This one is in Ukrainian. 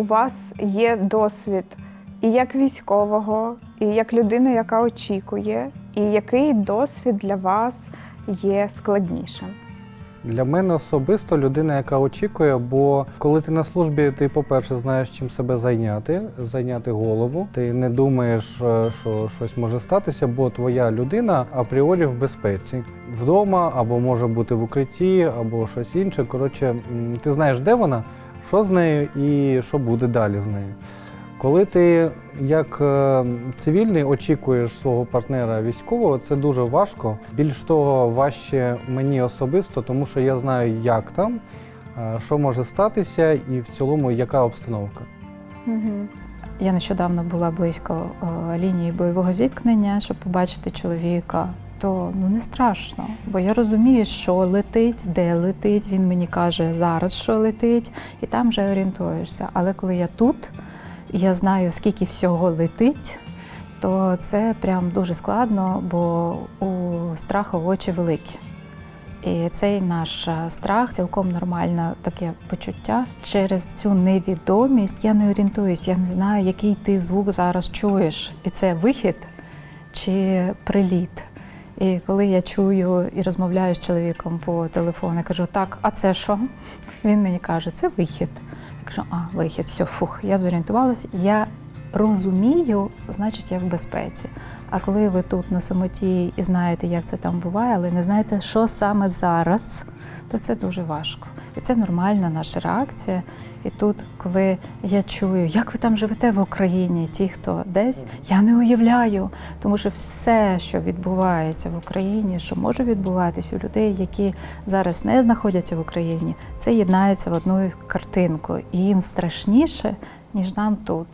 у вас є досвід і як військового, і як людини, яка очікує, і який досвід для вас є складнішим? Для мене особисто людина, яка очікує, бо коли ти на службі, ти, по-перше, знаєш, чим себе зайняти, зайняти голову. Ти не думаєш, е, що щось може статися, бо твоя людина апріорі в безпеці. Вдома, або може бути в укритті, або щось інше. Коротше, ти знаєш, де вона, що з нею і що буде далі з нею. Коли ти як е, цивільний очікуєш свого партнера військового, це дуже важко. Більш того, важче мені особисто, тому що я знаю, як там, е, що може статися, і в цілому яка обстановка. Угу. Я нещодавно була близько е, лінії бойового зіткнення, щоб побачити чоловіка. То ну не страшно, бо я розумію, що летить, де летить. Він мені каже зараз, що летить, і там вже орієнтуєшся. Але коли я тут, і я знаю, скільки всього летить, то це прям дуже складно, бо у страху очі великі. І цей наш е, страх цілком нормальне таке почуття. Через цю невідомість я не орієнтуюсь, я не знаю, який ти звук зараз чуєш. І це вихід чи приліт. І коли я чую і розмовляю з чоловіком по телефону, я кажу, так, а це що? Він мені каже, це вихід. Я кажу, а, вихід, все, фух, я зорієнтувалася, я розумію, значить, я в безпеці. А коли ви тут на самоті і знаєте, як це там буває, але не знаєте, що саме зараз, то це дуже важко. І це нормальна наша реакція. І тут, коли я чую, як ви там живете в Україні, ті, хто десь, я не уявляю, тому що все, що відбувається в Україні, що може відбуватися у людей, які зараз не знаходяться в Україні, це єднається в одну картинку, і їм страшніше, ніж нам тут.